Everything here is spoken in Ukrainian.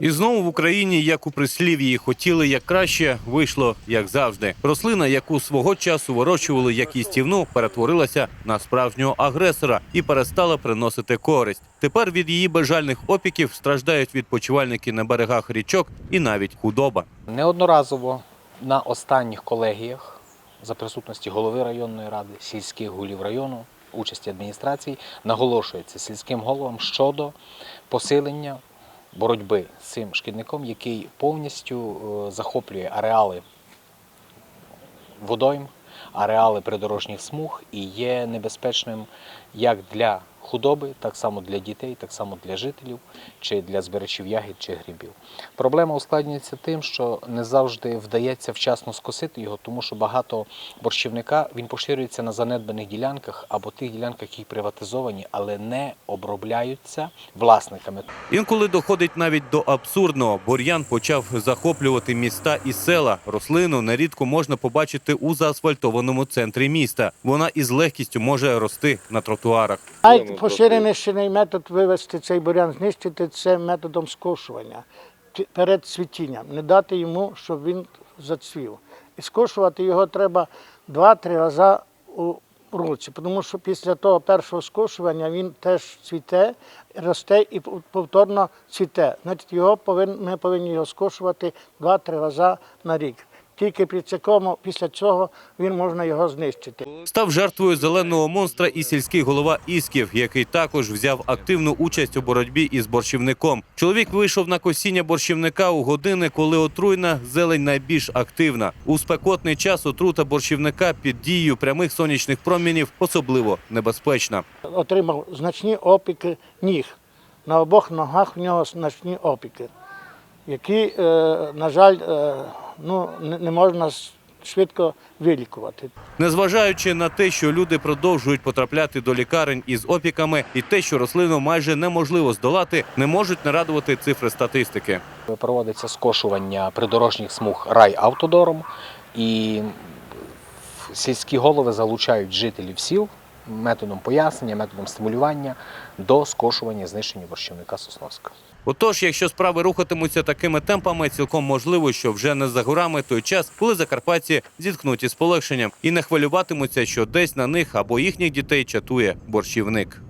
І знову в Україні, як у прислів'ї, хотіли як краще, вийшло як завжди. Рослина, яку свого часу вирощували як їстівну, перетворилася на справжнього агресора і перестала приносити користь. Тепер від її бажальних опіків страждають відпочивальники на берегах річок і навіть худоба. Неодноразово на останніх колегіях за присутності голови районної ради, сільських голів району, участі адміністрації, наголошується сільським головам щодо посилення боротьби з цим шкідником, який повністю е, захоплює ареали водойм, ареали придорожніх смуг і є небезпечним як для худоби, так само для дітей, так само для жителів чи для збирачів ягід чи грибів. Проблема ускладнюється тим, що не завжди вдається вчасно скосити його, тому що багато борщівника він поширюється на занедбаних ділянках або тих ділянках, які приватизовані, але не обробляються власниками. Інколи доходить навіть до абсурдного. Бур'ян почав захоплювати міста і села. Рослину нерідко можна побачити у заасфальтованому центрі міста. Вона із легкістю може рости на тротуарах. Найпоширеніший метод вивести цей бурян, знищити це методом скошування перед цвітінням, не дати йому, щоб він зацвів. І скошувати його треба 2-3 рази у році, тому що після того першого скошування він теж цвіте, росте і повторно цвіте. Значить, його повин, ми повинні його скошувати 2-3 рази на рік. Тільки при цьому, після цього він можна його знищити. Став жертвою зеленого монстра і сільський голова Ісків, який також взяв активну участь у боротьбі із борщівником. Чоловік вийшов на косіння борщівника у години, коли отруйна зелень найбільш активна. У спекотний час отрута борщівника під дією прямих сонячних промінів особливо небезпечна. отримав значні опіки ніг. На обох ногах в нього значні опіки, які, е, на жаль, е, ну, не можна швидко вилікувати. Незважаючи на те, що люди продовжують потрапляти до лікарень із опіками, і те, що рослину майже неможливо здолати, не можуть нарадувати цифри статистики. Проводиться скошування придорожніх смуг райавтодором і сільські голови залучають жителів сіл методом пояснення, методом стимулювання до скошування знищення борщівника Сосновська. Отож, якщо справи рухатимуться такими темпами, цілком можливо, що вже не за горами той час, коли закарпатці зіткнуті з полегшенням і не хвилюватимуться, що десь на них або їхніх дітей чатує борщівник.